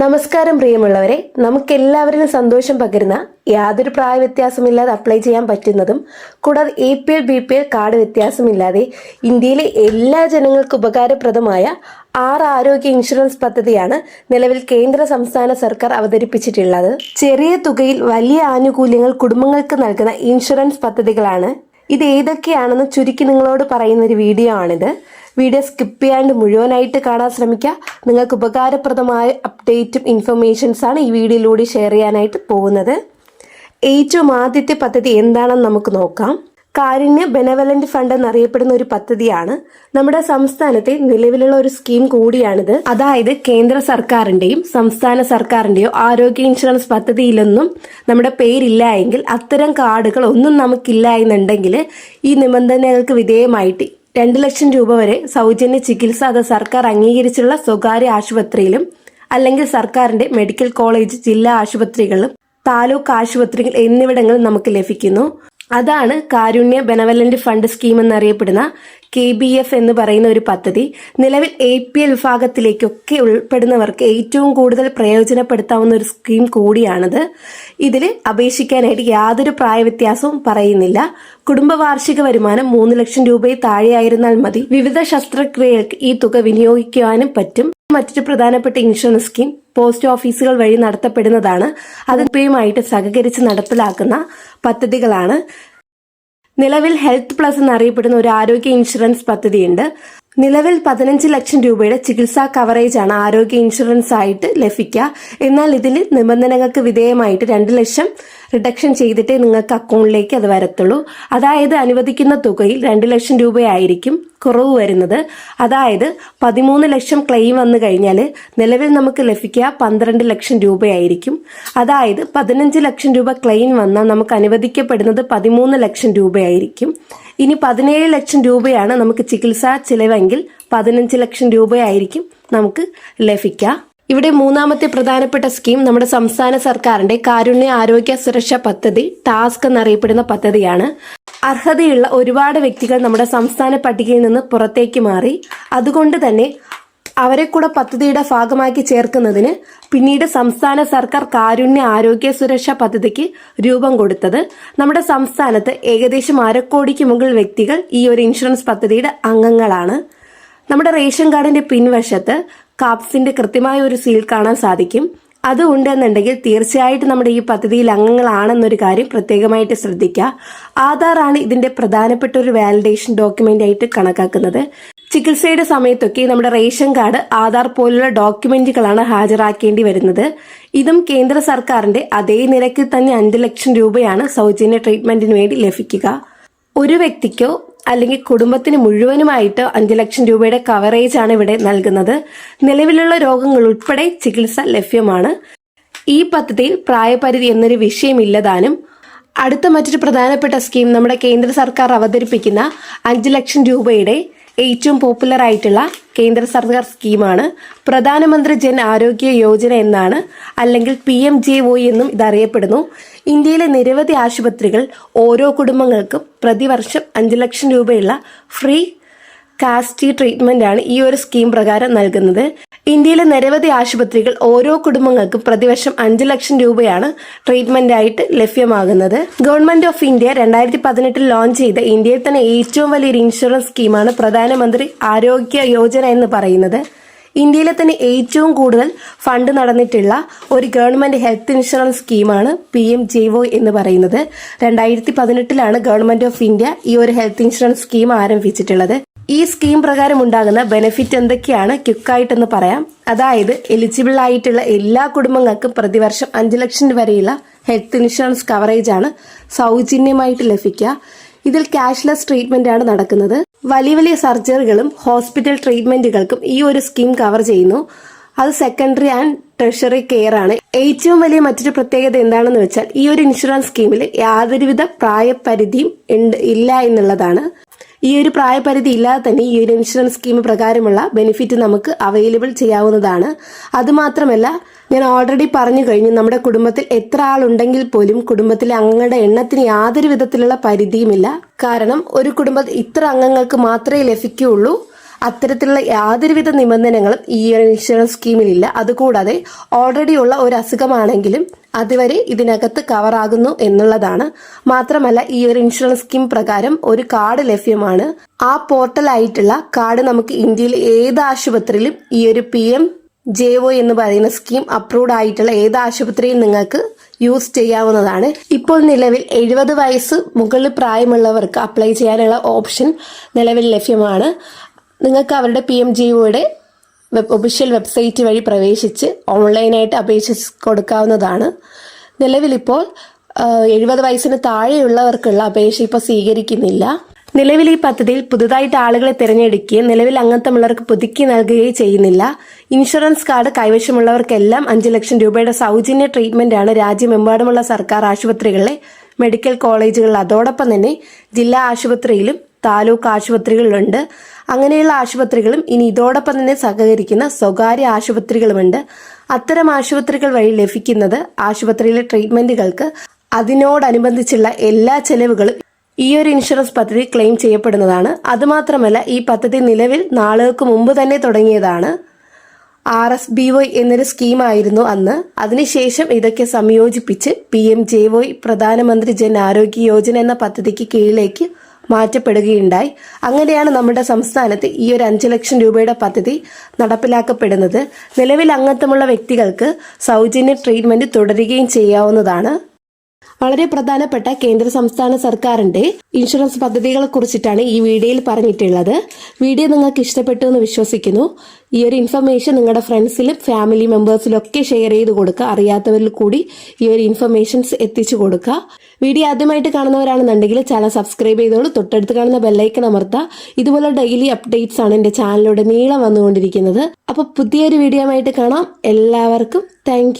നമസ്കാരം പ്രിയമുള്ളവരെ നമുക്കെല്ലാവരിലും സന്തോഷം പകരുന്ന യാതൊരു പ്രായ വ്യത്യാസമില്ലാതെ അപ്ലൈ ചെയ്യാൻ പറ്റുന്നതും കൂടാതെ A P L B P L card വ്യത്യാസമില്ലാതെ ഇന്ത്യയിലെ എല്ലാ ജനങ്ങൾക്കും ഉപകാരപ്രദമായ ആർ ആരോഗ്യ ഇൻഷുറൻസ് പദ്ധതിയാണ് നിലവിൽ കേന്ദ്ര സംസ്ഥാന സർക്കാർ അവതരിപ്പിച്ചിട്ടുള്ളത്. ചെറിയ തുകയിൽ വലിയ ആനുകൂല്യങ്ങൾ കുടുംബങ്ങൾക്ക് നൽകുന്ന ഇൻഷുറൻസ് പദ്ധതികളാണ്. ഇത് ഏതൊക്കെയാണെന്ന് ചുരുക്കി നിങ്ങളോട് പറയുന്ന ഒരു വീഡിയോ ആണിത്. വീഡിയോ സ്കിപ്പ് ചെയ്യാണ്ട് മുഴുവനായിട്ട് കാണാൻ ശ്രമിക്കുക. നിങ്ങൾക്ക് ഉപകാരപ്രദമായ അപ്ഡേറ്റും ഇൻഫർമേഷൻസാണ് ഈ വീഡിയോയിലൂടെ ഷെയർ ചെയ്യാനായിട്ട് പോകുന്നത്. ഏറ്റവും ആദ്യത്തെ പദ്ധതി എന്താണെന്ന് നമുക്ക് നോക്കാം. കാരുണ്യ ബെനവലന്റ് ഫണ്ട് എന്നറിയപ്പെടുന്ന ഒരു പദ്ധതിയാണ്. നമ്മുടെ സംസ്ഥാനത്തെ നിലവിലുള്ള ഒരു സ്കീം കൂടിയാണിത്. അതായത് കേന്ദ്ര സർക്കാരിന്റെയും സംസ്ഥാന സർക്കാരിന്റെയോ ആരോഗ്യ ഇൻഷുറൻസ് പദ്ധതിയിലൊന്നും നമ്മുടെ പേരില്ല എങ്കിൽ അത്തരം കാർഡുകൾ ഒന്നും നമുക്കില്ല എന്നുണ്ടെങ്കിൽ ഈ നിബന്ധനകൾക്ക് വിധേയമായിട്ട് രണ്ട് ലക്ഷം രൂപ വരെ സൗജന്യ ചികിത്സ അത് സർക്കാർ അംഗീകരിച്ചുള്ള സ്വകാര്യ ആശുപത്രിയിലും അല്ലെങ്കിൽ സർക്കാരിന്റെ മെഡിക്കൽ കോളേജ് ജില്ലാ ആശുപത്രികളിലും താലൂക്ക് ആശുപത്രികൾ എന്നിവിടങ്ങളിൽ നമുക്ക് ലഭിക്കുന്നു. അതാണ് കാരുണ്യ ബെനവലന്റ് ഫണ്ട് സ്കീം എന്നറിയപ്പെടുന്ന കെ ബി എഫ് എന്ന് പറയുന്ന ഒരു പദ്ധതി. നിലവിൽ എ പി എൽ വിഭാഗത്തിലേക്കൊക്കെ ഉൾപ്പെടുന്നവർക്ക് ഏറ്റവും കൂടുതൽ പ്രയോജനപ്പെടുത്താവുന്ന ഒരു സ്കീം കൂടിയാണിത്. ഇതിൽ അപേക്ഷിക്കാനായിട്ട് യാതൊരു പ്രായവ്യത്യാസവും പറയുന്നില്ല. കുടുംബ വാർഷിക വരുമാനം മൂന്ന് ലക്ഷം രൂപയിൽ താഴെയായിരുന്നാൽ മതി. വിവിധ ശസ്ത്രക്രിയകൾക്ക് ഈ തുക വിനിയോഗിക്കുവാനും പറ്റും. മറ്റൊരു പ്രധാനപ്പെട്ട ഇൻഷുറൻസ് സ്കീം പോസ്റ്റ് ഓഫീസുകൾ വഴി നടത്തപ്പെടുന്നതാണ്. അത് ഇപ്പയുമായിട്ട് സഹകരിച്ച് നടപ്പിലാക്കുന്ന പദ്ധതികളാണ്. നിലവിൽ ഹെൽത്ത് പ്ലസ് എന്നറിയപ്പെടുന്ന ഒരു ആരോഗ്യ ഇൻഷുറൻസ് പദ്ധതിയുണ്ട്. നിലവിൽ പതിനഞ്ച് ലക്ഷം രൂപയുടെ ചികിത്സാ കവറേജ് ആണ് ആരോഗ്യ ഇൻഷുറൻസ് ആയിട്ട് ലഭിക്കുക. എന്നാൽ ഇതിൽ നിബന്ധനകൾക്ക് വിധേയമായിട്ട് രണ്ട് ലക്ഷം റിഡക്ഷൻ ചെയ്തിട്ടേ നിങ്ങൾക്ക് അക്കൗണ്ടിലേക്ക് അത് വരത്തുള്ളൂ. അതായത് അനുവദിക്കുന്ന തുകയിൽ രണ്ട് ലക്ഷം രൂപയായിരിക്കും കുറവ് വരുന്നത്. അതായത് പതിമൂന്ന് ലക്ഷം ക്ലെയിം വന്നു കഴിഞ്ഞാൽ നിലവിൽ നമുക്ക് ലഭിക്കുക പന്ത്രണ്ട് ലക്ഷം രൂപയായിരിക്കും. അതായത് പതിനഞ്ച് ലക്ഷം രൂപ ക്ലെയിം വന്നാൽ നമുക്ക് അനുവദിക്കപ്പെടുന്നത് പതിമൂന്ന് ലക്ഷം രൂപയായിരിക്കും. ഇനി പതിനേഴ് ലക്ഷം രൂപയാണ് നമുക്ക് ചികിത്സാ ചിലവെങ്കിൽ പതിനഞ്ച് ലക്ഷം രൂപയായിരിക്കും നമുക്ക് ലഭിക്കുക. ഇവിടെ മൂന്നാമത്തെ പ്രധാനപ്പെട്ട സ്കീം നമ്മുടെ സംസ്ഥാന സർക്കാരിന്റെ കാരുണ്യ ആരോഗ്യ സുരക്ഷാ പദ്ധതി ടാസ്ക് എന്നറിയപ്പെടുന്ന പദ്ധതിയാണ്. അർഹതയുള്ള ഒരുപാട് വ്യക്തികൾ നമ്മുടെ സംസ്ഥാന പട്ടികയിൽ നിന്ന് പുറത്തേക്ക് മാറി. അതുകൊണ്ട് തന്നെ അവരെ കൂടെ പദ്ധതിയുടെ ഭാഗമാക്കി ചേർക്കുന്നതിന് പിന്നീട് സംസ്ഥാന സർക്കാർ കാരുണ്യ ആരോഗ്യ സുരക്ഷാ പദ്ധതിക്ക് രൂപം കൊടുത്തത്. നമ്മുടെ സംസ്ഥാനത്ത് ഏകദേശം അരക്കോടിക്ക് മുകളിൽ വ്യക്തികൾ ഈ ഒരു ഇൻഷുറൻസ് പദ്ധതിയുടെ അംഗങ്ങളാണ്. നമ്മുടെ റേഷൻ കാർഡിന്റെ പിൻവശത്ത് കാപ്സിന്റെ കൃത്യമായ ഒരു സീൽ കാണാൻ സാധിക്കും. അത് ഉണ്ടെന്നുണ്ടെങ്കിൽ തീർച്ചയായിട്ടും നമ്മുടെ ഈ പദ്ധതിയിൽ അംഗങ്ങളാണെന്നൊരു കാര്യം പ്രത്യേകമായിട്ട് ശ്രദ്ധിക്കുക. ആധാർ ആണ് ഇതിന്റെ പ്രധാനപ്പെട്ട ഒരു വാലിഡേഷൻ ഡോക്യുമെന്റ് ആയിട്ട് കണക്കാക്കുന്നത്. ചികിത്സയുടെ സമയത്തൊക്കെ നമ്മുടെ റേഷൻ കാർഡ് ആധാർ പോലുള്ള ഡോക്യുമെന്റുകളാണ് ഹാജരാക്കേണ്ടി വരുന്നത്. ഇതും കേന്ദ്ര സർക്കാരിന്റെ അതേ നിരക്കിൽ തന്നെ അഞ്ച് ലക്ഷം രൂപയാണ് സൗജന്യ ട്രീറ്റ്മെന്റിന് വേണ്ടി ലഭിക്കുക. ഒരു വ്യക്തിക്കോ അല്ലെങ്കിൽ കുടുംബത്തിന് മുഴുവനുമായിട്ട് അഞ്ച് ലക്ഷം രൂപയുടെ കവറേജ് ആണ് ഇവിടെ നൽകുന്നത്. നിലവിലുള്ള രോഗങ്ങൾ ഉൾപ്പെടെ ചികിത്സ ലഭ്യമാണ്. ഈ പദ്ധതിയിൽ പ്രായപരിധി എന്നൊരു വിഷയമില്ലതാനും അടുത്ത മറ്റൊരു പ്രധാനപ്പെട്ട സ്കീം നമ്മുടെ കേന്ദ്ര സർക്കാർ അവതരിപ്പിക്കുന്ന അഞ്ച് ലക്ഷം രൂപയുടെ ഏറ്റവും പോപ്പുലർ ആയിട്ടുള്ള കേന്ദ്ര സർക്കാർ സ്കീമാണ് പ്രധാനമന്ത്രി ജൻ ആരോഗ്യ യോജന എന്നാണ് അല്ലെങ്കിൽ പി എം ജെ ഒ എന്നും ഇതറിയപ്പെടുന്നു. ഇന്ത്യയിലെ നിരവധി ആശുപത്രികൾ ഓരോ കുടുംബങ്ങൾക്കും പ്രതിവർഷം അഞ്ച് ലക്ഷം രൂപയുള്ള ഫ്രീ കാസ്റ്റി ട്രീറ്റ്മെന്റ് ആണ് ഈ ഒരു സ്കീം പ്രകാരം നൽകുന്നത്. ഇന്ത്യയിലെ നിരവധി ആശുപത്രികൾ ഓരോ കുടുംബങ്ങൾക്കും പ്രതിവർഷം അഞ്ച് ലക്ഷം രൂപയാണ് ട്രീറ്റ്മെന്റ് ആയിട്ട് ലഭ്യമാകുന്നത്. ഗവൺമെന്റ് ഓഫ് ഇന്ത്യ രണ്ടായിരത്തി പതിനെട്ടിൽ ലോഞ്ച് ചെയ്ത ഇന്ത്യയിൽ തന്നെ ഏറ്റവും വലിയൊരു ഇൻഷുറൻസ് സ്കീമാണ് പ്രധാനമന്ത്രി ആരോഗ്യ യോജന എന്ന് പറയുന്നത്. ഇന്ത്യയിലെ തന്നെ ഏറ്റവും കൂടുതൽ ഫണ്ട് നടന്നിട്ടുള്ള ഒരു ഗവൺമെന്റ് ഹെൽത്ത് ഇൻഷുറൻസ് സ്കീമാണ് പി എം ജെ എന്ന് പറയുന്നത്. രണ്ടായിരത്തി പതിനെട്ടിലാണ് ഗവൺമെന്റ് ഓഫ് ഇന്ത്യ ഈ ഒരു ഹെൽത്ത് ഇൻഷുറൻസ് സ്കീം ആരംഭിച്ചിട്ടുള്ളത്. ഈ സ്കീം പ്രകാരം ഉണ്ടാകുന്ന ബെനിഫിറ്റ് എന്തൊക്കെയാണ്? ക്വിക്കായിട്ടെന്ന് പറയാം. അതായത് എലിജിബിൾ ആയിട്ടുള്ള എല്ലാ കുടുംബങ്ങൾക്കും പ്രതിവർഷം അഞ്ച് ലക്ഷം വരെയുള്ള ഹെൽത്ത് ഇൻഷുറൻസ് കവറേജ് ആണ് സൗജന്യമായിട്ട് ലഭിക്കുക. ഇതിൽ ക്യാഷ്ലെസ് ട്രീറ്റ്മെന്റ് ആണ് നടക്കുന്നത്. വലിയ വലിയ സർജറികളും ഹോസ്പിറ്റൽ ട്രീറ്റ്മെന്റുകൾക്കും ഈ ഒരു സ്കീം കവർ ചെയ്യുന്നു. അത് സെക്കൻഡറി ആൻഡ് ട്രഷറി കെയർ ആണ്. ഏറ്റവും വലിയ മറ്റൊരു പ്രത്യേകത എന്താണെന്ന് വെച്ചാൽ ഈ ഒരു ഇൻഷുറൻസ് സ്കീമിൽ യാതൊരുവിധ പ്രായപരിധിയും ഇല്ല എന്നുള്ളതാണ്. ഈ ഒരു പ്രായപരിധി ഇല്ലാതെ തന്നെ ഈ ഒരു ഇൻഷുറൻസ് സ്കീം പ്രകാരമുള്ള ബെനിഫിറ്റ് നമുക്ക് അവൈലബിൾ ചെയ്യാവുന്നതാണ്. അതുമാത്രമല്ല ഞാൻ ഓൾറെഡി പറഞ്ഞു കഴിഞ്ഞു നമ്മുടെ കുടുംബത്തിൽ എത്ര ആളുണ്ടെങ്കിൽ പോലും കുടുംബത്തിലെ അംഗങ്ങളുടെ എണ്ണത്തിന് യാതൊരു വിധത്തിലുള്ള പരിധിയുമില്ല. കാരണം ഒരു കുടുംബത്തിൽ ഇത്ര അംഗങ്ങൾക്ക് മാത്രമേ ലഭിക്കുകയുള്ളൂ. അത്തരത്തിലുള്ള യാതൊരുവിധ നിബന്ധനകളും ഈ ഒരു ഇൻഷുറൻസ് സ്കീമിലില്ല അതുകൂടാതെ ഓൾറെഡി ഉള്ള ഒരു അസുഖമാണെങ്കിലും അതുവരെ ഇതിനകത്ത് കവറാകുന്നു എന്നുള്ളതാണ്. മാത്രമല്ല ഈ ഒരു ഇൻഷുറൻസ് സ്കീം പ്രകാരം ഒരു കാർഡ് ലഭ്യമാണ്. ആ പോർട്ടലായിട്ടുള്ള കാർഡ് നമുക്ക് ഇന്ത്യയിലെ ഏത് ആശുപത്രിയിലും ഈ ഒരു പി എം ജെ ഒ എന്ന് പറയുന്ന സ്കീം അപ്രൂവ്ഡ് ആയിട്ടുള്ള ഏത് ആശുപത്രിയും നിങ്ങൾക്ക് യൂസ് ചെയ്യാവുന്നതാണ്. ഇപ്പോൾ നിലവിൽ എഴുപത് വയസ്സ് മുകളിൽ പ്രായമുള്ളവർക്ക് അപ്ലൈ ചെയ്യാനുള്ള ഓപ്ഷൻ നിലവിൽ ലഭ്യമാണ്. നിങ്ങൾക്ക് അവരുടെ പി എം ജി ഒയുടെ വെബ് ഒഫീഷ്യൽ വെബ്സൈറ്റ് വഴി പ്രവേശിച്ച് ഓൺലൈനായിട്ട് അപേക്ഷിച്ച് കൊടുക്കാവുന്നതാണ്. നിലവിലിപ്പോൾ എഴുപത് വയസ്സിന് താഴെയുള്ളവർക്കുള്ള അപേക്ഷ ഇപ്പോൾ സ്വീകരിക്കുന്നില്ല. നിലവിൽ ഈ പദ്ധതിയിൽ പുതുതായിട്ട് ആളുകളെ തിരഞ്ഞെടുക്കുകയും നിലവിൽ അംഗത്വമുള്ളവർക്ക് പുതുക്കി നൽകുകയും ചെയ്യുന്നില്ല. ഇൻഷുറൻസ് കാർഡ് കൈവശമുള്ളവർക്കെല്ലാം അഞ്ച് ലക്ഷം രൂപയുടെ സൗജന്യ ട്രീറ്റ്മെന്റാണ് രാജ്യമെമ്പാടുമുള്ള സർക്കാർ ആശുപത്രികളിലെ മെഡിക്കൽ കോളേജുകളിൽ. അതോടൊപ്പം തന്നെ ജില്ലാ ആശുപത്രിയിലും താലൂക്ക് ആശുപത്രികളിലുണ്ട്. അങ്ങനെയുള്ള ആശുപത്രികളും ഇനി ഇതോടൊപ്പം തന്നെ സഹകരിക്കുന്ന സ്വകാര്യ ആശുപത്രികളുമുണ്ട്. അത്തരം ആശുപത്രികൾ വഴി ലഭിക്കുന്നത് ആശുപത്രിയിലെ ട്രീറ്റ്മെന്റുകൾക്ക് അതിനോടനുബന്ധിച്ചുള്ള എല്ലാ ചെലവുകളും ഈ ഒരു ഇൻഷുറൻസ് പദ്ധതി ക്ലെയിം ചെയ്യപ്പെടുന്നതാണ്. അതുമാത്രമല്ല ഈ പദ്ധതി നിലവിൽ നാളുകൾക്ക് മുമ്പ് തന്നെ തുടങ്ങിയതാണ്. ആർ എസ് ബി വൈ എന്നൊരു സ്കീമായിരുന്നു അന്ന്. അതിനുശേഷം ഇതൊക്കെ സംയോജിപ്പിച്ച് പി എം ജെ വൈ പ്രധാനമന്ത്രി ജൻ ആരോഗ്യ യോജന എന്ന പദ്ധതിക്ക് കീഴിലേക്ക് മാറ്റപ്പെടുകയുണ്ടായി. അങ്ങനെയാണ് നമ്മുടെ സംസ്ഥാനത്ത് ഈ ഒരു അഞ്ച് ലക്ഷം രൂപയുടെ പദ്ധതി നടപ്പിലാക്കപ്പെടുന്നത്. നിലവിൽ അംഗത്വമുള്ള വ്യക്തികൾക്ക് സൗജന്യ ട്രീറ്റ്മെന്റ് തുടരുകയും ചെയ്യാവുന്നതാണ്. വളരെ പ്രധാനപ്പെട്ട കേന്ദ്ര സംസ്ഥാന സർക്കാരിന്റെ ഇൻഷുറൻസ് പദ്ധതികളെ കുറിച്ചിട്ടാണ് ഈ വീഡിയോയിൽ പറഞ്ഞിട്ടുള്ളത്. വീഡിയോ നിങ്ങൾക്ക് ഇഷ്ടപ്പെട്ടു എന്ന് വിശ്വസിക്കുന്നു. ഈ ഒരു ഇൻഫർമേഷൻ നിങ്ങളുടെ ഫ്രണ്ട്സിലും ഫാമിലി മെമ്പേഴ്സിലും ഒക്കെ ഷെയർ ചെയ്ത് കൊടുക്കുക. അറിയാത്തവരിൽ കൂടി ഈ ഒരു ഇൻഫർമേഷൻസ് എത്തിച്ചു കൊടുക്കുക. വീഡിയോ ആദ്യമായിട്ട് കാണുന്നവരാണെന്നുണ്ടെങ്കിൽ ചാനൽ സബ്സ്ക്രൈബ് ചെയ്തോളൂ. തൊട്ടടുത്ത് കാണുന്ന ബെല്ലൈക്കൺ അമർത്തുക ഇതുപോലെ ഡെയിലി അപ്ഡേറ്റ്സ് ആണ് എന്റെ ചാനലിലൂടെ നീളം വന്നുകൊണ്ടിരിക്കുന്നത്. അപ്പോൾ പുതിയൊരു വീഡിയോ ആയിട്ട് കാണാം. എല്ലാവർക്കും താങ്ക്